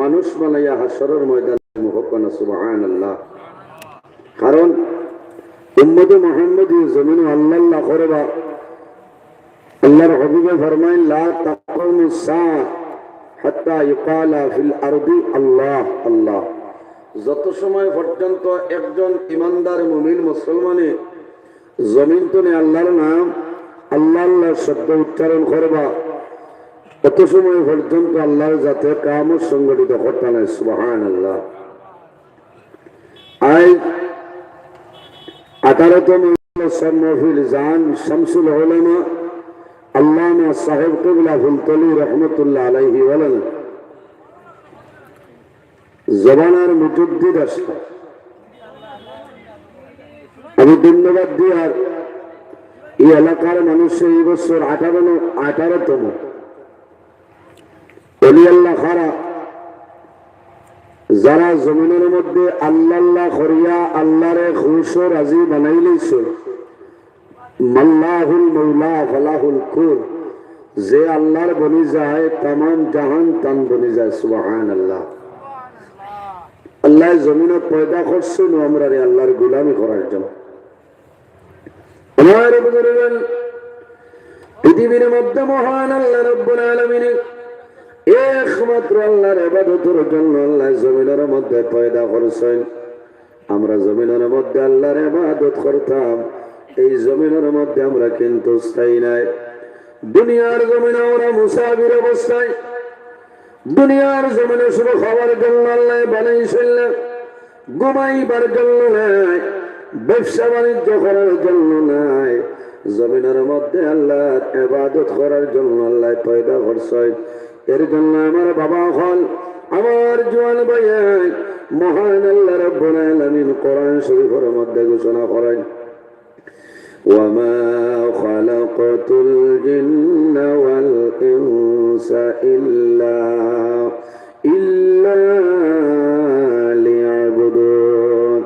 মানুষ বানাইয়া হাসরের ময়দানে মুহব্বানা সুবহানাল্লাহ। কারণ উম্মতে মুহাম্মদ জমিন আল্লাহ আল্লাহ করবা আল্লাহর হবিবে ফরমাইন লা তাকুমু সা হাত্তা ইউকালা ফিল আরদি আল্লাহ আল্লাহ। যত সময় পর্যন্ত একজন ইমানদার মুমিন মুসলমানে জমিন তনে আল্লাহর নাম, আল্লাহ আল্লাহ শব্দ উচ্চারণ করবা কত সময় পর্যন্ত আল্লাহর যাতে কাম সংগঠিত করতে নাই সুবাহান আল্লাহ আই আঠারোতম মহফিল জান শামসুল হলামা আল্লামা সাহেব কবিলা রহমতুল্লাহ আলাইহি বলেন, জবানার আমি ধন্যবাদ দিই আর এই এলাকার মানুষের এই বছর আঠারো আঠারোতম অলি আল্লাহ খারা, যারা জমিনের মধ্যে আল্লাহ করিয়া আল্লাহরে খুশ রাজি বানাই লইছে, মাল্লাহুল মৌলা ফালাহুল কুল, যে আল্লাহর বনি যায় তাম জাহান তান বনি যায় সুবাহান আল্লাহ আল্লাহ জমিনে পয়দা করছেন আমরা রে আল্লাহর গুলামি করার জন্য। পৃথিবীর মধ্যে মহান আল্লাহ রব্বুল আলামিন একমাত্র আল্লাহর ইবাদতের জন্য আল্লাহ জমিনের মধ্যে পয়দা করছেন। আমরা জমিনের মধ্যে আল্লাহর ইবাদত করতাম, এই জমিনের মধ্যে আমরা কিন্তু স্থায়ী নাই। দুনিয়ার জমিনে আমরা মুসাফির অবস্থায়, দুনিয়ার জমিনে শুধু খাবার জন্য আল্লাহ বানাইছিল ঘুমাইবার জন্য নাই, ব্যবসা বাণিজ্য করার জন্য নাই, জমিনের মধ্যে আল্লাহর এবাদত করার জন্য আল্লাহ পয়দা করছেন। এর জন্য আমার বাবা হল আমার জোয়ান ভাই মহান আল্লাহ রব্বুল আলামিন কোরআন শরীফের মধ্যে ঘোষণা করেন وما خلقت الجن والإنس إلا إلا ليعبدون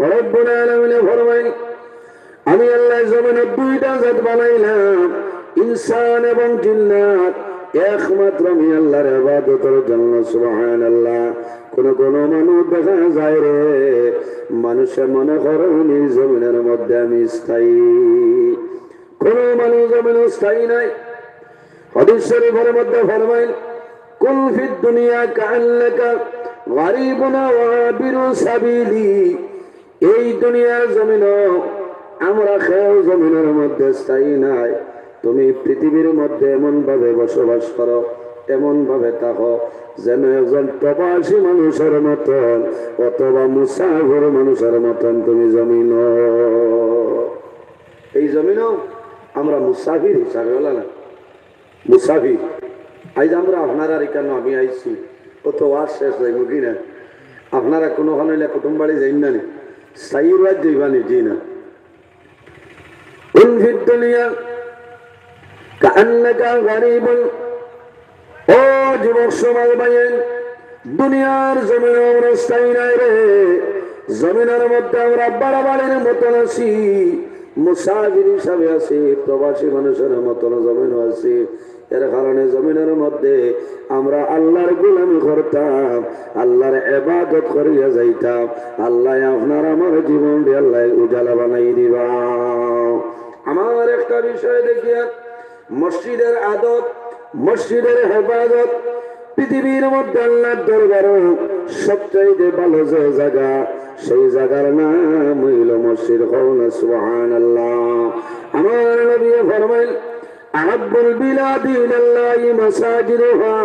رب العالمين فرمائن আমি আল্লাহ জমিনের দুইটা জাত বানাইলাম ইনসান এবং জিন্নাত একমাত্র আমি আল্লাহর ইবাদতের জন্য, সুবহানাল্লাহ। কোন কোন মানুষ দেখা যায় রে, মানুষে মনে এই জমিনের মধ্যে আমি স্থায়ী। কোন মানুষ জমিন স্থায়ী নাই। হদিস শরীফের মধ্যে ফরমাইল, কুল ফিদ দুনিয়া কাআন্নাকা গরিবুনা ওয়াবিরু সাবিলি। এই দুনিয়ার জমিন আমরা খেয়েও জমিনের মধ্যে স্থায়ী নাই। তুমি পৃথিবীর মধ্যে এমনভাবে বসবাস করো, এমনভাবে থাকো, যেন একজন প্রবাসী মানুষের মতন অথবা মুসাগর মানুষের মতন তুমি জমিন। এই জমিন আমরা মুসাফির হিসাবে হল না। মুসাফির আজ আমরা আপনারা কেন আমি আইছি। কত আর শেষ যাইব কি না? আপনারা কোনো হলে কুটুম বাড়ি যাইন না সাইবাদ যাইবানি জি না কান্নাকা গরিব। ও যুবক সময় বাইন দুনিয়ার জমিন নাই রে। জমিনের মধ্যে আমরা বাড়াবাড়ির মতন আছি, মুসাফির হিসাবে আছি, প্রবাসী মানুষের মতন জমিন আছি। এর কারণে জমিনের মধ্যে আমরা আল্লাহর গুলামি করতাম, আল্লাহর এবাদত করিয়া যাইতাম। আল্লাহ আপনার আমার জীবন দিয়ে আল্লাহ উজালা বানাই দিবা। আমার একটা বিষয় দেখিয়া মসজিদের আদত মসজিদের হেফাজত, পৃথিবীর মধ্যে আল্লাহর দরবার সবচাইতে ভালো যে জায়গা, সেই জায়গার নাম হইল মসজিদ। হল সুহান আল্লাহ আমার নবী ফরমাইল আহাব্বুল বিলাদি ইলাল্লাহি মাসাজিদুহা।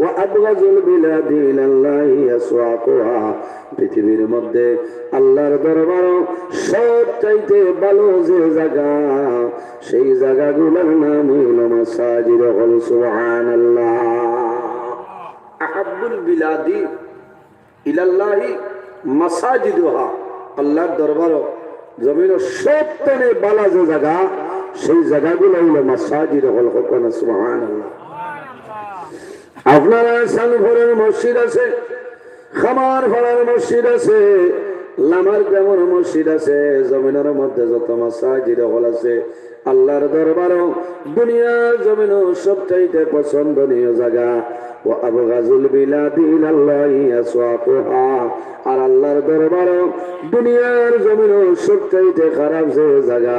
ওয়া আবগাজুল বিলাদি ইলাল্লাহি আসওয়াকুহা পৃথিবীর মধ্যে আল্লাহর দরবার সব চাইতে ভালো যে জায়গা, সেই জায়গাগুলোর নাম হইল মাসাজিদ হল, সুবহানাল্লাহ। আহাব্বুল বিলাদি ইলাল্লাহি মাসাজিদুহা। আল্লাহর দরবার জমিন সব তনে বালা যে জায়গা, সেই জায়গাগুলো হইল মাসাজিদ হল হকনা সুবহানাল্লাহ। আপনারা সালফরের মসজিদ আছে, খামার ফাড়ার মসজিদ আছে, লামার যেমন মসজিদ আছে, জমিনের মধ্যে যত মাসাজিদ হল আছে, আল্লাহর দরবারও দুনিয়ার জমিনও সবচাইতে পছন্দনীয় জায়গা। ও আবগাজুল বিলাদিল আল্লাহি আসওয়াকুহা। আর আল্লাহর দরবারও দুনিয়ার জমিনও সবচাইতে খারাপ যে জায়গা,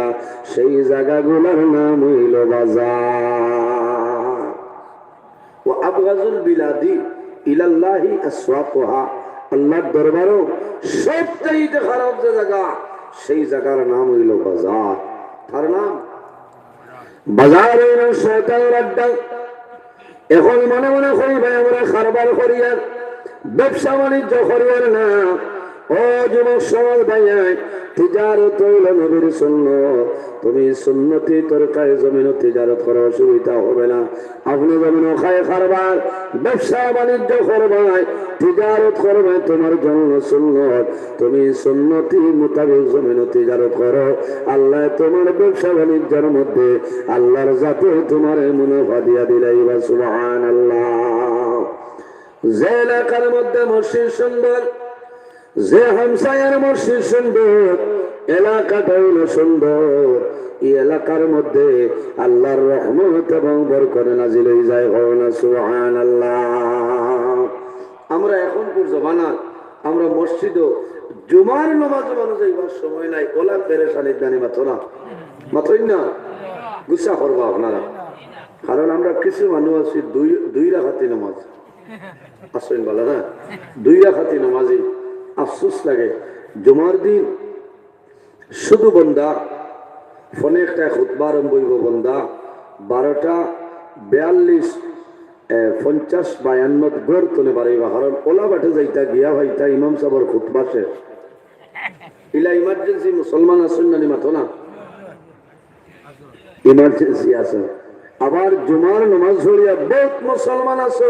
সেই জায়গাগুলোর নাম হইল বাজার। ও আবগাজুল বিলাদি ইলাল্লাহি আসওয়াকুহা আল্লাহর দরবারও সবচাইতে খারাপ যে জায়গা সেই জায়গার নাম হইল বাজার তার নাম বাজারে শয়তানের আড্ডা এখন মনে মনে করি ভাই আমরা খারবার করিয়ার ব্যবসা বাণিজ্য করিয়ার না ও শূন্য। তুমি জমিন হবে না। জমিন বাণিজ্য তোমার জন্য সুন্নত। তুমি সুন্নতি মোতাবেক জমিন তিজারত করো। আল্লাহ তোমার ব্যবসা বাণিজ্যের মধ্যে আল্লাহর জাতে তোমার মুনাফা দিয়া দিলাই বা সুবহান আল্লাহ যে এলাকার মধ্যে মসজিদ সুন্দর যে হামসায়ার মসজিদ সুন্দর এলাকাটা হইল সুন্দর। এই এলাকার মধ্যে আল্লাহর রহমত এবং বরকত নাজিল হয়ে যায় না সুবহান আল্লাহ আমরা এখন পুর জমানা আমরা মসজিদও, জুমার নামাজ মানুষ যাইবার সময় নাই, ওলা পেরেশানির দানি মাত্র না। মাত্রই না? গুসা করবা আপনারা। কারণ আমরা কিছু মানুষ আছি, দুই দুই রাখাতি নামাজ। আসেন বলা না দুই রাখাতি নামাজি। আফসোস লাগে। জুমার দিন শুধু বন্দা, ফোনে একটা খুতবা আরম্ভ হইব বন্দা, বারোটা বিয়াল্লিশ পঞ্চাশ বায়ান্নত গড় তুলে বাড়াইবা। কারণ ওলা বাটে যাইতা, গিয়া ভাইতা ইমাম সাবর খুতবা শেষ ইলা ইমার্জেন্সি মুসলমান আসুন না মাথো না? ইমার্জেন্সি আছে। আবার জুমার নামাজ ধরিয়া বহুত মুসলমান আছে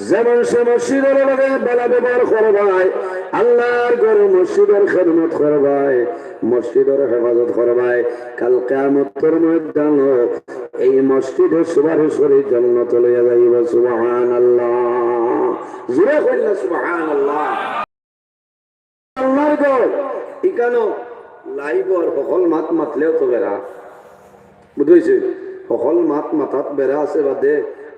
যেমন সে মসজিদের লগে বেলা ব্যবহার করবাই আল্লাহর ঘরে মসজিদের খেদমত করবাই মসজিদের হেফাজত করবাই কাল কেমতের ময়দান এই মসজিদের সুবারেশ্বরী জন্নত লইয়া যাইব সুবহান আল্লাহ জুড়ে কইলা সুবহান আল্লাহ আল্লাহর ইকানো লাইবর মাত মাতলেও তো বেড়া। বুঝেছে? সকল মাত মাথাত বেড়া আছে বাদে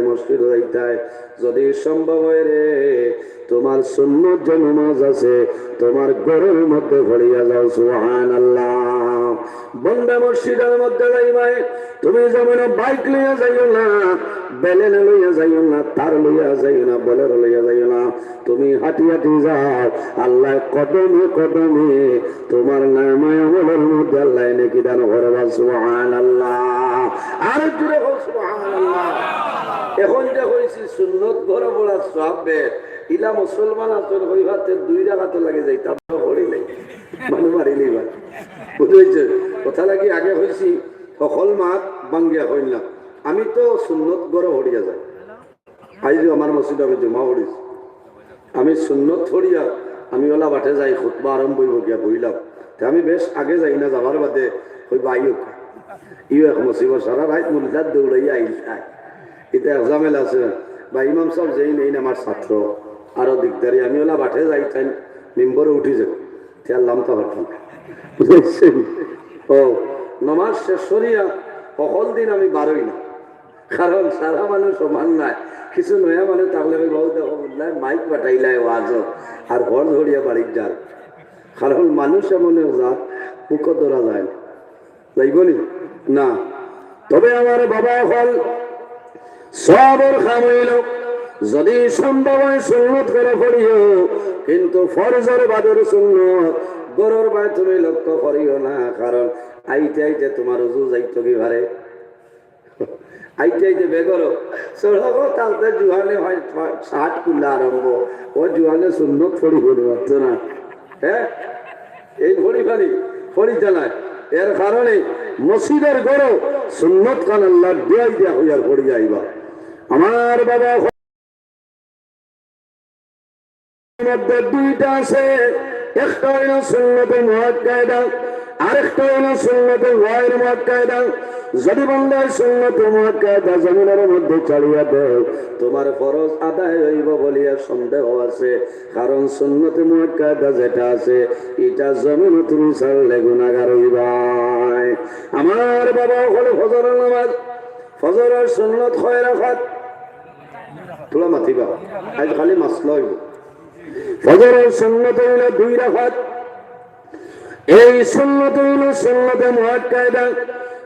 দিবাই মসজিদ যাইতাই যদি সম্ভব হয় রে, তোমার সুন্নত যে নামাজ আছে, তোমার ঘরের মধ্যে ভরিয়া যাও, সুবহানাল্লাহ। বন্দা মসজিদের মধ্যে যাইবাই, তুমি যেমন বাইক লইয়া যাইও না, বেলেন লইয়া না, তার লইয়া না, বলের লইয়া না, তুমি হাঁটি হাঁটি যাও, আল্লাহ কদমে কদমে তোমার নামায় আমলের মধ্যে আল্লাহ দান করবা সুবহান আল্লাহ আর জুড়ে হোক সুবহান আল্লাহ এখন যে হয়েছি সুন্নত ঘর বড়া সব ইলা মুসলমান আতর হইবাতে দুই রাখাতে লাগে যাই তা হরিলে মানুষ মারিলেই ভাই বুঝেছে কথা লাগি আগে হয়েছি সকল মাত বাঙ্গিয়া হইল না আমি তো সুন্নত গড় হরিয়া যাই। আজ আমার মসজিদ আমি জমা হরিছি আমি সুন্নত হরিয়া আমি ওলা বাটে যাই, খুতবা আরম্ভ হইব গিয়া বইলাম আমি বেশ আগে যাই না যাবার বাদে ওই বাইও ইও এক মসিব সারা রাত মুলিদার দৌড়াইয়া আইল আয় এটা ঝামেলা আছে। বা ইমাম সাহেব যেই নেই আমার ছাত্র, আরও দিকদারি আমি ওলা বাটে যাই তাই মেম্বরে উঠি যাব তে আল্লাহ তো পারতাম বুঝছেন? ও, নমাজ শেষ করিয়া সকল দিন আমি বারোই না। কারণ সারা মানুষ সমান নাই। কিছু নয়া মানুষ থাকলে আমি বহু দেখো বললাই মাইক পাঠাইলাই ওয়াজ। আর ঘর ধরিয়া বাড়ির যার কারণ মানুষ এমন যা মুখ ধরা যায় না। যাইব না? তবে আমার বাবা হল সবর খাম হইল যদি সম্ভব হয় সুন্নত করে পড়িও, কিন্তু ফরজের বাদর সুন্নত, গরুর বাই তুমি লক্ষ্য করিও না, কারণ আইতে আইতে তোমার উজু যাইতো কি ভারে আইতে আইতে বেগর। সড়ক তালতে জুহানে হয় ষাট কুল্লা আরম্ভ। ও জুহানে সুন্নত ফড়ি করে পারতো না। হ্যাঁ এই ফড়ি ফাড়ি ফড়ি চালায়। এর কারণে মসজিদের গড় সুন্নত খান আল্লাহ দেয়াই দেয়া হইয়ার পড়ি যাইবা। আমার বাবা মধ্যে দুইটা আছে। একটা হইল সুন্নতে মুআক্কাদা আরেকটা হইল সুন্নতে গায়র মুআক্কাদা যদি বন্ধ সুন্নতে মুআক্কাদা জমিনের মধ্যে চালিয়ে দেও তোমার ফরজ আদায় হইব বলিয়া সন্দেহ আছে। কারণ সুন্নতে মুআক্কাদা যেটা আছে, এটা জমিন তুমি ছাড়লে গুনাহগার হইবাই আমার বাবা হলো ফজরের নামাজ। ফজরের সুন্নত হয় রাখাত তোলা মাতিবা আজ খালি মাসলা হইব। ফজরের সুন্নত হইল দুই রাখাত। এই সুন্নত হইল সুন্নতে মুআক্কাদা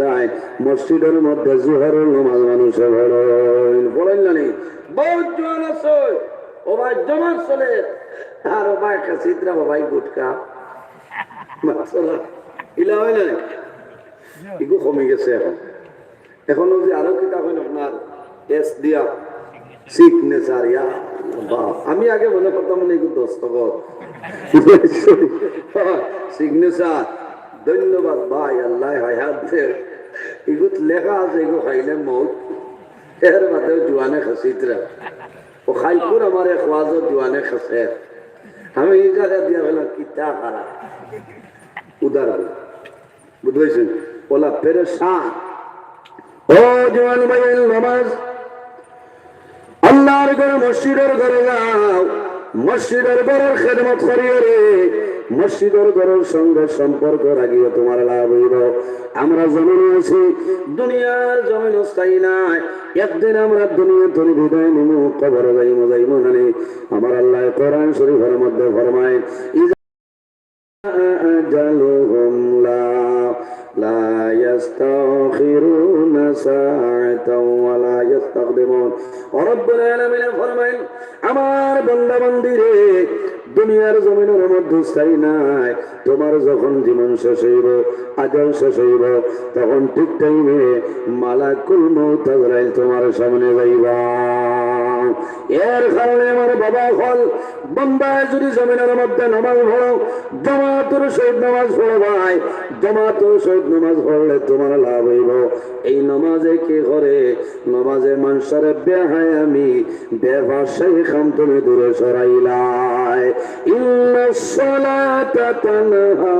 যায় মসজিদের মধ্যে জুহরের নমাজ মানুষে বলেন জানি বহুত জোয়ান আছে। ও ভাই জমা চলে। আর ও ভাই চিত্রা ভাই গুটকা। ইলা হয় ইগো কমে গেছে এখন। এখন যে আরও কিতাব হইল আপনার? এস দিয়া। সিগনেচার, ইয়া আমি আগে মনে করতাম না এগুলো দস্তখত সিগনেচার। ধন্যবাদ ভাই, আল্লাহ এগুলো লেখা আছে এগুলো খাইলে মৌত। এর বাদেও জোয়ানে খাসিতরা ও খাইপুর আমার এক ওয়াজত জোয়ানে খাসে আমি এই জায়গা দিয়া হলাম কিতা খারা উদার বুঝবেছেন ওলা পেরেশান ও জোয়ান ভাইয়ের নামাজ। আল্লাহর ঘরে মসজিদের ঘরে যাও। মসজিদের ঘরের খেদমত করিয়ে রে। মসজিদের ঘরের সঙ্গে সম্পর্ক রাখিয়ে তোমার লাভ হইব আমরা জমিনে আছি দুনিয়ার জমিন স্থায়ী নাই একদিন আমরা দুনিয়া ধরে বিদায় নিমু কবর যাইমু যাইমু নানি আমার আল্লাহ কোরআন শরীফের মধ্যে ফরমায় أجلهم لا لا يستأخرون ساعة ولا يستقدمون ورب العالمين فرمائن আমার বন্দা বন্দিরে দুনিয়ার জমিনের মধ্যে স্থায়ী নাই। তোমার যখন জীবন শেষ হইব আজল শেষ হইব, তখন ঠিক টাইমে মালাকুল মৌতাজরাইল তোমার সামনে যাইবা। এর কারণে আমার বাবা হল, বম্বায় যদি জমিনের মধ্যে নামাজ পড়ো, জমাতুর সহিত নামাজ পড়ো ভাই, জমাতুর সহিত নামাজ পড়লে তোমার লাভ হইব। এই নামাজে কি করে? নামাজে মানুষের বেহায় আমি বেভাসাই খাম তুমি দূরে সরাইলাই। ইন্না সালাতা তানহা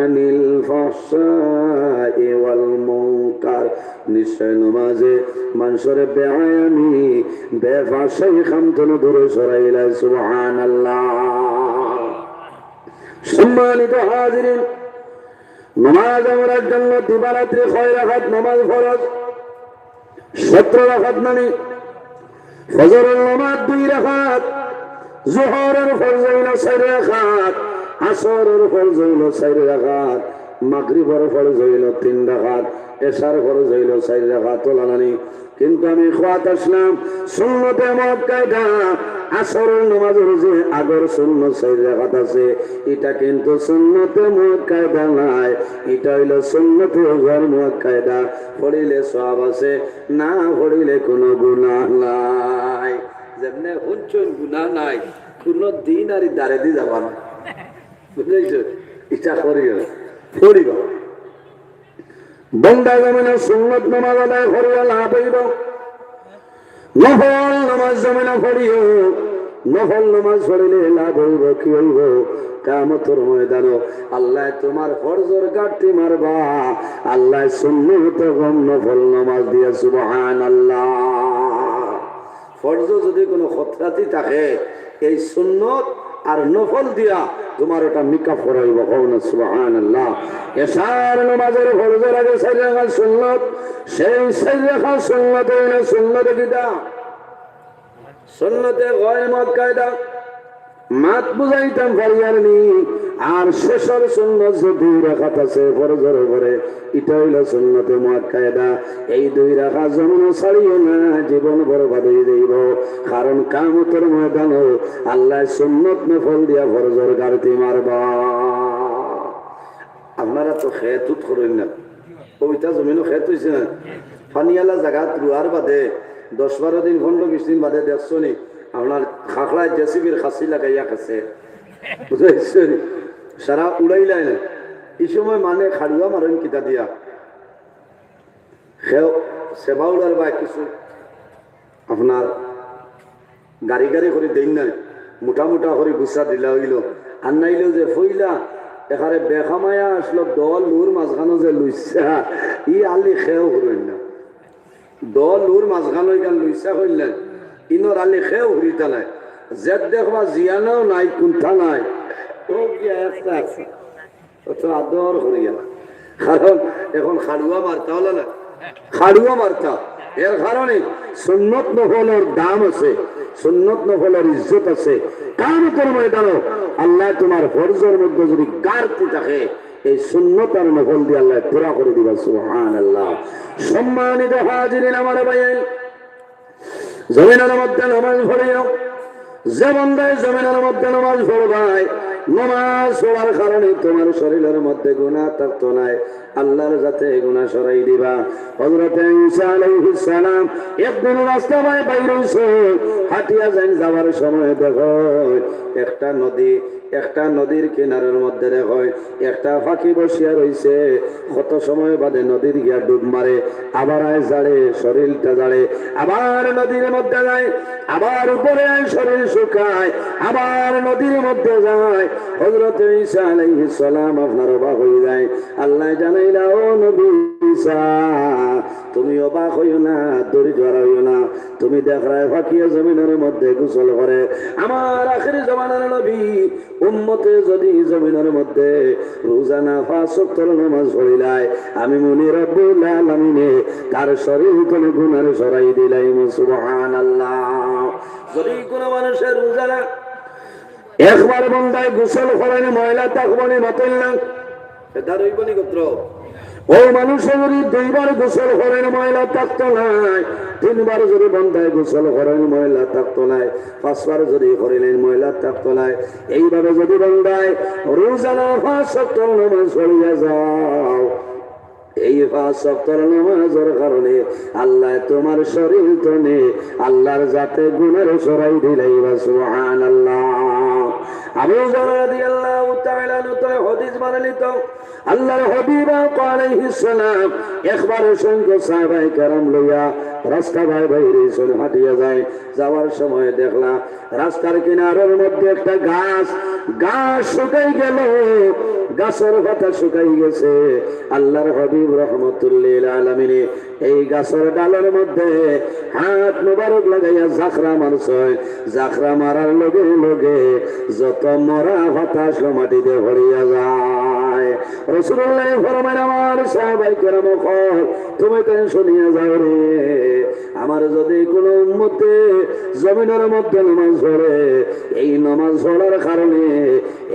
আনিল ফাহশাই ওয়াল মুনকার। নিশ্চয় নমাজে মানুষের বেহায় আমি বেভাসাই খাম তুমি দূরে সরাইলাই সুবহানাল্লাহ। সম্মানিত হাজিরিন, নমাজ আমরা জন্য দিবারাত্রি ছয় রাখাত নমাজ ফরজ, সতেরো রাখাত মানে ফজরের নমাজ দুই রাখাত জোহরের ফরজ হইল চার রাখাত আসরের ফরজ হইল চার রাখাত মাগরিবর ফরজ হইল তিন রাখাত এশার ফরজ হইল চার রাখাত তোলানানি। কিন্তু আমি খোয়াত আসলাম, সুন্নতে মত কায়দা, আসরের নামাজের যে আগর শূন্য চার রাখাত আছে। এটা কিন্তু সুন্নতে মত কায়দা নাই, এটা হইল সুন্নতে ঘর মত কায়দা। পড়িলে সব আছে, না পড়িলে কোনো গুণা নাই। যেমনে হুঞ্চন গুণা নাই, কোন দিন আর দাঁড়ে দিয়ে যাবা না। বুঝলেছ ইচ্ছা করিও বন্দা জমিনে সুন্নত নামাজ আদায় লাভ হইব। নফল নামাজ জমিনে নফল নামাজ লাভ হইব, কি হইব? কামতর আল্লাহ তোমার ফরজর গাড়তি মারবা। আল্লাহ সুন্নত গম নফল নামাজ দিয়া সুবহান আল্লাহ ফরজ যদি কোনো খতরাতি থাকে, এই সুন্নত আর নফল দিয়া তোমার এটা করাইব ভগবান সুবহান আল্লাহ এশার নামাজের ফরজের আগে সাই সুন্নাত, সেই সাই সুন্নাত সুন্নত না সুন্নত কিটা সুন্নতে গয় মত কায়দা মাত বুঝাইতাম পারিয়ার নি আর শেষর সুন্নত যে দুই রাখাত আছে ফরজের উপরে এটা হইল সুন্নতে মত কায়দা এই দুই রাখা যেমন ছাড়িও না, জীবন বরবাদ হয়ে যাইব কারণ কামতের ময়দান আল্লাহ সুন্নত নফল দিয়া ফরজর গাড়তি মারবা। আপনারা তো খেতুত করেন না। ওইটা জমিনও খেত হয়েছে না। ফানিয়ালা জায়গাত রুয়ার বাদে, দশ বারো দিন, পনেরো বিশ দিন বাদে দেখছ নি আপনার খাখড়ায় জেসিবির খাসি লাগাইয়া খাচ্ছে নি সারা উড়াইলাই না এই সময় মানে খাড়ুয়া মারেন কিতা দিয়া খেও সেবা উড়ার বা কিছু আপনার গাড়ি গাড়ি করে দেন নাই মোটা মোটা করে গুছা দিলা হইল আর নাইলেও যে ফইলা এখানে বেখামায়া আসলো দল লুর মাঝখানো যে লুইসা ই আলি খেও করেন না দল লুর মাঝখানো গান লুইসা করলেন ইনর আলি খেও হরিতা নাই জেদ দেখবা জিয়ানাও নাই কুন্থা নাই। আদর কারণ এখন খাড়ুয়া মারতা হলো না। খাড়ুয়া মারতা এর কারণে সুন্নত নফলের দাম আছে, সুন্নত নফলের ইজ্জত আছে। কামতের ময়দানও আল্লাহ তোমার ফরজের মধ্যে যদি গারতি থাকে, এই সুন্নত আর নফল দিয়ে আল্লাহ পুরা করে দিবা সুহান আল্লাহ সম্মানিত হাজিরিন, আমার ভাইয়ের জমিনের মধ্যে নামাজ ভরিও যে বন্ধায় জমিনের মধ্যে নামাজ ভরবায় নমাজ পড়ার কারণে তোমার শরীরের মধ্যে গুণা থাকত নাই আল্লাহর যাতে গুণা সরাই দিবা। হজরতে ঈসা একদিন রাস্তা বাই বাইরে হইছে। হাঁটিয়া যাই যাওয়ার সময় দেখো, একটা নদী একটা নদীর কিনারের মধ্যে দেখো একটা ফাঁকি বসিয়া রইছে। কত সময় বাদে নদীর গিয়া ডুব মারে, আবার আয় জাড়ে শরীরটা জাড়ে আবার নদীর মধ্যে যায়, আবার উপরে শরীর শুকায়, আবার নদীর মধ্যে যায়। হজরত ঈসা আলাইহিস সালাম আপনার অবাক হয়ে যায়। আল্লাহ জানাইলা, ও নবী তুমি অবাক হইও না দড়ি ধরা হইও না। তুমি দেখায় ফাঁকিয়া জমিনের মধ্যে গোসল করে। আমার আখেরি জমানার নবী উম্মতে যদি জমিনের মধ্যে রোজানা না সপ্তাহ নামাজ পড়িলাই আমি মনে রব্বুল আলামিনে তার শরীর কোন গুণার সরাই দিলাই সুবহানাল্লাহ। যদি কোন মানুষের রোজানা একবার বন্ধায় গোসল করেন ময়লা তাকবনি মতেন না। এটা রইবনি গোত্র। ও মানুষের যদি দুইবার গোসল করেন, ময়লা থাকতো নাই তিনবার যদি বন্ধায় গোসল করেন, ময়লা থাকতো নাই পাঁচবার যদি করিলেন, ময়লা থাকতো নাই এইভাবে যদি বন্ধায় রোজানা পাঁচ সপ্তাহ নামাজ পড়িয়া যাও। এই পাঁচ সপ্তাহ নামাজের কারণে আল্লাহ তোমার শরীর তনে আল্লাহর যাতে গুণের সরাই দিলাই বা সুহান আল্লাহ আবু রাদিয়াল্লাহু তাআলা নতুন হাদিস বানালি তো আল্লাহর হাবিব আলাইহিস সালাম একবার অসংখ্য সাহাবায়ে কেরাম লইয়া রাস্তা ভাই ভাই রেশন হাঁটিয়ে যায়। যাওয়ার সময় দেখলা রাস্তার কিনারের মধ্যে একটা গাছ। গাছ শুকাই গেল। গাছের পাতা শুকাই গেছে। আল্লাহর হাবিব রহমতুল্লিল আলমিনে এই গাছের ডালের মধ্যে হাত মুবারক লাগাইয়া জাখরা মারছয় জাখরা মারার লগে লগে যত মরা হতাশ মাটিতে ভরিয়া যায়। আমার যদি কোনো উম্মতে জমিনের মধ্যে নামাজ পড়ে, এই নামাজ পড়ার কারণে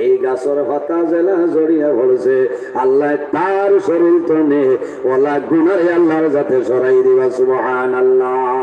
এই গাছের হতা জেলা জড়িয়া পড়ছে। আল্লাহ তার শরীর তনে ওলা গুনারে আল্লাহর যাতে সরাই দিবা সুবহান আল্লাহ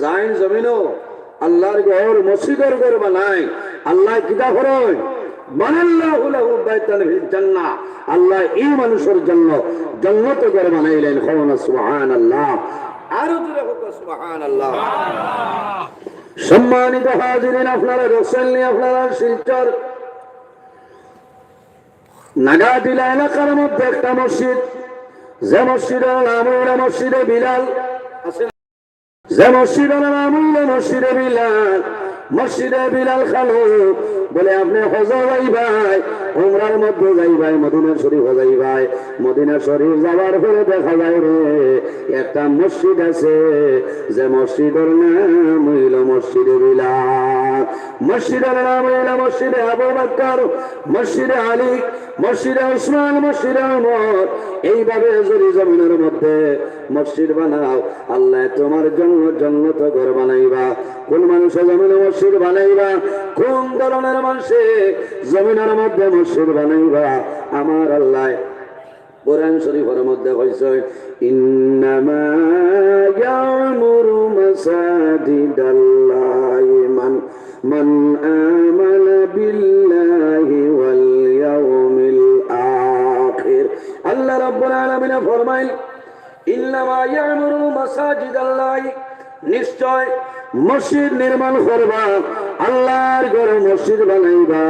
জাইন জমিনও আল্লাহর ঘর, মসজিদের ঘর বানায় আল্লাহ কিতা জান্নাহ। আল্লাহ এই মানুষের জন্য ঘর বানাইলেন। খাওয়ানা সুবহানাল্লাহ। আরও হোক সুবহানাল্লাহ। সম্মানিত হাজিরিন, আপনারা নিয়ে আপনারা শিলচর নাগাটিলা এলাকার মধ্যে একটা মসজিদ। যে মসজিদের নাম মসজিদে বিলাল। আছে না? যে মসজিদের নাম হইল মসজিদে বিলাল মসজিদে বিলাল খালো বলে, আপনি হজ যাই ভাই, উমরার মধ্যে যাই ভাই, মদিনা শরীফ যাই ভাই, মদিনা শরীফ যাওয়ার পরে দেখা যায় রে, একটা মসজিদ আছে, যে মসজিদের নাম হইল মসজিদে বিলাল। মসজিদের নাম হইল মসজিদে আবু বাক্কর, মসজিদে আলী, মসজিদে উসমান মসজিদে উমর এইভাবে যদি জমিনের মধ্যে মসজিদ বানাও, আল্লাহ তোমার জন্য জন্নত ঘর বানাইবা। কোন মানুষের জমিনে মসজিদ বানাইবা, কোন ধরনের মানুষে জমিনের মধ্যে মসজিদ বানাইবা? আমার আল্লাহ কোরআন শরীফের মধ্যে কইছে আল্লাহ রাব্বুল আলামিন ফরমাইল, ইন্নামা ইয়ামুরু মাসাজিদাল্লাহি নিশ্চয় মসজিদ নির্মাণ করবা, আল্লাহর ঘরে মসজিদ বানাইবা।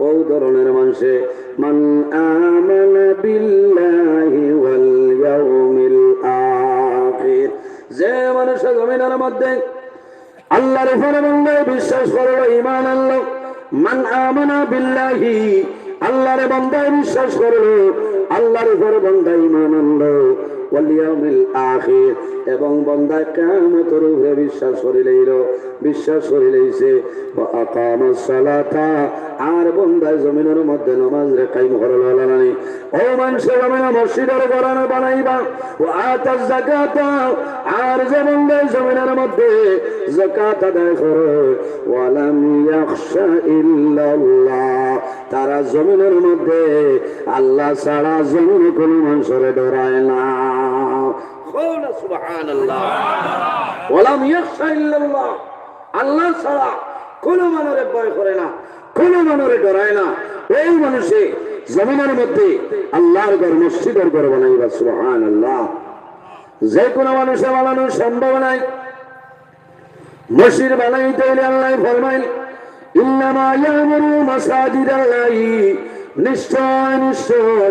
ও ধরনের মানুষে, মান আমানা বিল্লাহি ওয়াল ইয়াউমিল আখির। যে মানুষ জমিনের মধ্যে আল্লাহর উপরে বন্ধায় বিশ্বাস করল ইমান আনলো, মান আমানা বিল্লাহি আল্লাহর বন্ধায় বিশ্বাস করল, আল্লাহর উপরে বন্ধায় ইমান আনলো। এবং বন্দায় কিয়ামতের উপরে বিশ্বাস করিলেইল, বিশ্বাস করিলেইছে আর বন্দায় জমিনের মধ্যে নামাজ রে কায়েম করল ও মানুষ জমিনে মসজিদের গড়ানো বানাইবা ও আতাজ যাকাতা আর যে বন্দায় জমিনের মধ্যে যাকাত আদায় করে, ওয়ালাম ইয়াখশা ইল্লাল্লাহ। তারা জমিনের মধ্যে আল্লাহ ছাড়া জমিনে কোনো মানুষের ডরায় না। আল্লাহ ছাড়া কোনো মানুষের ভয় করে না, কোনো মানুষের ডরায় না। এই মানুষে জমানার মধ্যে আল্লাহর ঘর, মসজিদের ঘর বানাইবা সুহান আল্লাহ যে কোনো মানুষে বানানোর সম্ভব নাই। মসজিদ বানাইতে হলে আল্লাহ ফরমাইল ইন্নামা ইয়ামুরু মাসাজিদাল্লাহি। নিশ্চয় নিশ্চয়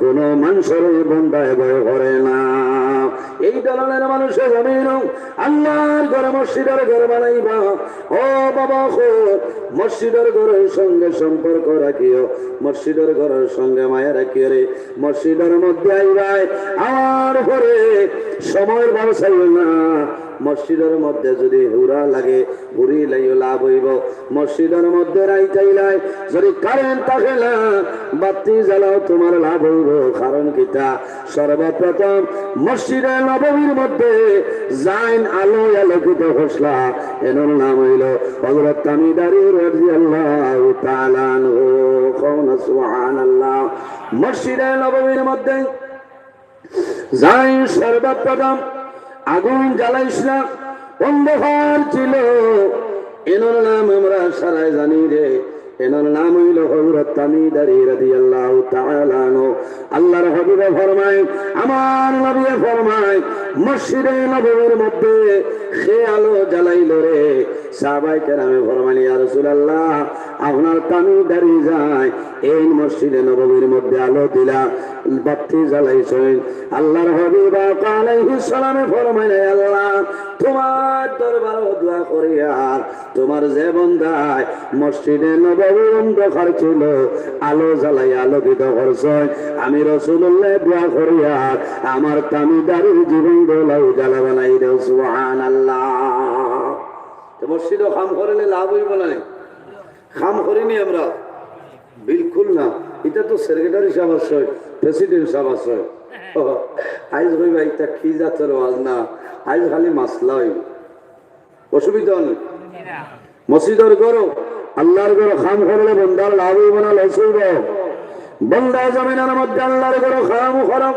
কোন মানুষের বন্ধায় ভয় করে না। এই ধরনের মানুষের জমিন আল্লাহর ঘরে মসজিদের ঘর বানাইবা। ও বাবা হো মসজিদের ঘরের সঙ্গে সম্পর্ক রাখিও, মসজিদের ঘরের সঙ্গে মায়া রাখিও রে। মসজিদের মধ্যে আইবাই আমার ঘরে সময়ের ব্যবসায় না। মসজিদের মধ্যে যদি হুরা লাগে, হুরি লাইও লাভ হইব। মসজিদের মধ্যে রাই লাই যদি কারেন্ট থাকে না, বাতি জ্বালাও, তোমার লাভ হইব। কারণ কিতা সর্বপ্রথম মসজিদে নবমীর মধ্যে জাইন আলো আলোকিত ঘোষলা এনার নাম হইল হজরত তামিদারি রাদিয়াল্লাহু তাআলা আনহু, কওনা সুবহানাল্লাহ। মসজিদে নবমীর মধ্যে জাইন সর্বপ্রথম আগুন জ্বালাইস না অন্ধকার ছিল। এনার নাম আমরা সারাই জানি রে। এনার নাম হইল হজরত তামিদারি রাদিয়াল্লাহু তাআলা আল্লাহর হাবিবে ফরমায়, আমার নবী ফরমায়, মসজিদে নববীর মধ্যে সে আলো জ্বালাইল রে। সাহাবাই কেরামে ফরমানি ইয়া রাসূলুল্লাহ, আপনার তামিদারি যায়। এই মসজিদে নববীর মধ্যে আলো দিলা, বাতি জ্বালাইছেন। আল্লাহর হাবিব আলাইহিস সালামে ফরমায় আল্লাহ, তোমার দরবার দোয়া করি, আর তোমার যে বন্ধায় মসজিদে নববী অন্ধকার ছিল, আলো জ্বালাই আলোকিত করছেন। আমি রসুল্লাহ দোয়া করি, আর আমার তামিদারির জীবন দোলাই জ্বালা বানাই দেও আল্লাহ মসজিদও খাম করলে লাভ হইব না খাম করিনি আমরা। বিলকুল না। এটা তো সেক্রেটারি সাহেব আছে প্রেসিডেন্ট সাহেব আছে আইজ হইবা এটা কি জাতের ওয়াজ না? আইজ খালি মাসলা হইব অসুবিধা নেই। মসজিদের গরো আল্লাহর গরো খাম করলে বন্দার লাভ হইব না, লস হইব। বন্দা জমিনের মধ্যে আল্লাহর গরো খাম খরব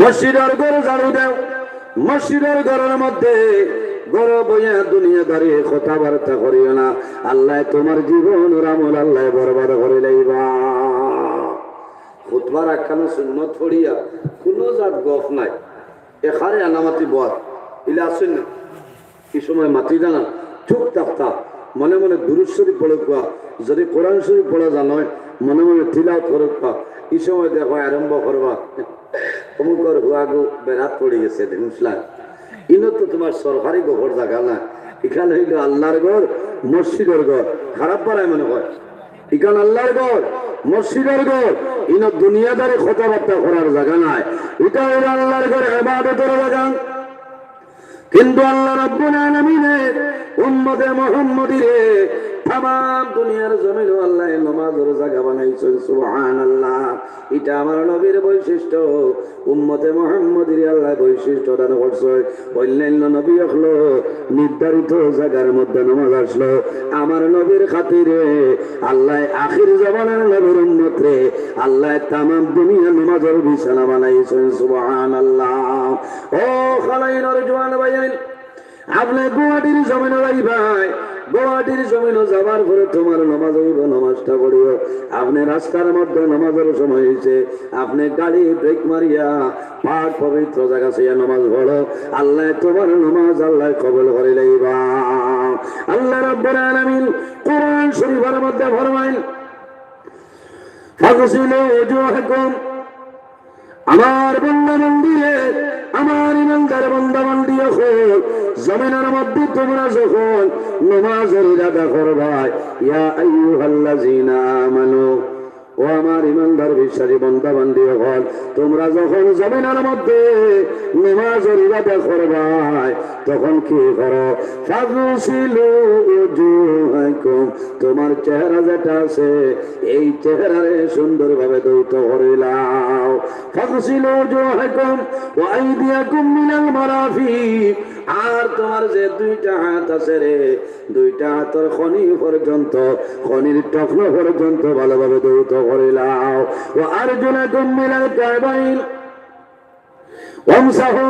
মসজিদের গরো ঝাড়ু দেও। মসজিদের ঘরের মধ্যে গড় বইয়া দুনিয়া দাঁড়িয়ে কথাবার্তা করিও না। আল্লাহ তোমার জীবন রামল আল্লাহ বরবাদ করে লাইবা। খুতবার একখানে সুন্নত পড়িয়া কোনো জাত গফ নাই। এখানে আনামাতি বর। ইলে আসেন না। কি সময় মাতি জানা চুপ থাকতা। মনে মনে দুরুদ শরীফ পড়ে কোয়া। যদি কোরআন শরীফ পড়া জানয়, মনে মনে তিলাও করে কোয়া। এই সময় দেখো আরম্ভ করবা। অমুকর হুয়াগো বেড়াত পড়ে গেছে বুঝলাম ইনো তো তোমার সরকারি গোবর দেখা না। এখানে হইল আল্লাহর ঘর, মসজিদের ঘর। খারাপ পারায় মনে হয়। এখান আল্লাহর ঘর, মসজিদের ঘর। ইন দুনিয়াদারে কথাবার্তা করার জায়গা নাই। এটা হইল আল্লাহর ঘর এবাদতের কিন্তু আল্লাহ রব্বুল আলামিনের দুনিয়ার জমিন আল্লাহ বৈশিষ্ট্য। আল্লাহ বৈশিষ্ট্য দান অন্যান্য নির্ধারিত জায়গার মধ্যে নামাজ আসলো। আমার নবীর খাতিরে, আল্লাহ আখির জমানের নবীর উম্মতরে আল্লাহ তাম দুনিয়া নামাজের বিছানা বানাইছেন, সুবহানাল্লাহ। ও খালাইনর জওয়ান আপনি গুয়াহাটির জমিন ভাই, গুয়াহাটির জমিন যাবার পরে তোমার নামাজ হইব, নামাজটা পড়িও। আপনি রাস্তার মধ্যে নামাজের সময় হয়েছে আপনি গাড়ি ব্রেক মারিয়া পাক পবিত্র জায়গা সেই নামাজ পড়ো। আল্লাহ তোমার নামাজ আল্লাহ কবল করে লাইবা। আল্লাহ রাব্বুল আলামিন কোরআন শরীফের মধ্যে ফরমাইন, ফাগসিলু উজুহাকুম আমার বন্ধা মন্দিরে আমার ইমানদার মন্দির হল জমিনের মধ্যে তোমরা যখন নমাজের ইরাদা করবাই ইয়া আইয়ুহাল্লাযিনা আমানু। ও আমার ইমানদার বিশ্বাসী বন্ধা বান্ধি হল তোমরা যখন জমিনের মধ্যে করবাই তখন কি করো? ফাগুসিলু উজুহাকুম, তোমার চেহারা যেটা আছে, এই চেহারারে সুন্দরভাবে দৌত করিলাও ফাগুসিলু উজুহাকুম ওয়া আইদিয়াকুম মিনাল আর তোমার যে দুইটা হাত আছে রে, দুইটা হাতের খনি পর্যন্ত, খনির টকনো পর্যন্ত ভালোভাবে দৌত করিলাও ও আর জোনা মিলাল কাবাইল ওমসাহু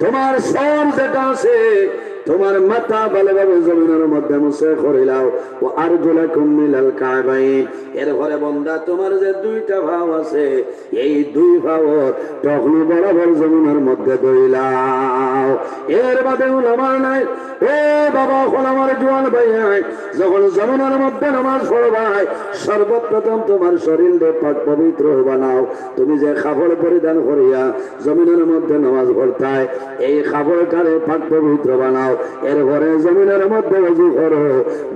তোমার সব যেটা আছে তোমার মাথা ভালোভাবে জমিনের মধ্যে মুছে করিলাও ও আর জোলা কুমিলাল কাবাইন। এর ঘরে বন্দা তোমার যে দুইটা ভাব আছে, এই দুই ভাব তখন বরাবর জমিনের মধ্যে দইলাও এর বাদে আমার নাই। ও বাবা, এখন আমার জোয়ান ভাই যখন জমিনের মধ্যে নামাজ পড়বাই সর্বপ্রথম তোমার শরীর পাক পবিত্র বানাও তুমি যে খাবার পরিধান করিয়া জমিনের মধ্যে নামাজ পড়তায়, এই খাবারটারে পাক পবিত্র বানাও। এরপরে জমিনের মধ্যে উজু করো।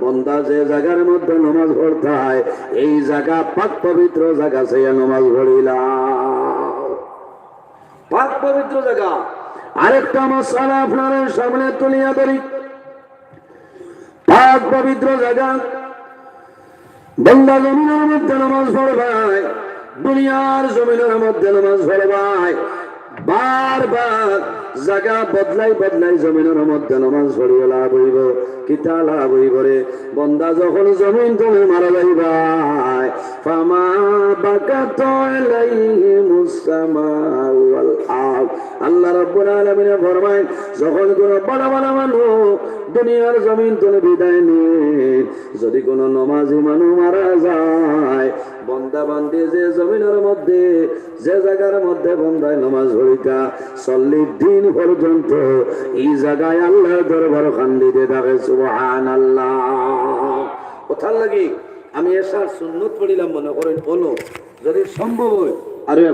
বন্দা যে জায়গার মধ্যে নামাজ এই জায়গা পাক পবিত্র জায়গা সে নামাজ পড়িলাম পাক পবিত্র জায়গা আরেকটা মশালা আপনার সামনে তুলিয়া ধরি। পাক পবিত্র জায়গা বন্দা জমিনের মধ্যে নামাজ পড়বাই দুনিয়ার জমিনের মধ্যে নামাজ পড়বাই বারবার জায়গা বদলাই বদলাই জমিনের মধ্যে নমাজ পড়িয়ে লাভ হইব, কিতা লাভ হইব রে? বন্দা যখন জমিন তুমি মারা যাইবাই ফামা বাকা ওয়াল আরদ। আল্লাহ রব্বুল আলমিনে ফরমায়, যখন কোন বড় বড় মানুষ দুনিয়ার জমিন তুমি বিদায় নিন যদি কোন নমাজি মানুষ মারা যায়, বন্দা বান্দি যে জমিনের মধ্যে, যে জায়গার মধ্যে বন্দায় নমাজ হইতা চল্লিশ দিন পর্যন্ত এই জায়গায় আল্লাহ দরবার খান্দিতে থাকে সুবহান আল্লাহ কোথার লাগি আমি এসার সুন্নত পড়িলাম মনে করেন, বলো, যদি সম্ভব হয়। আরে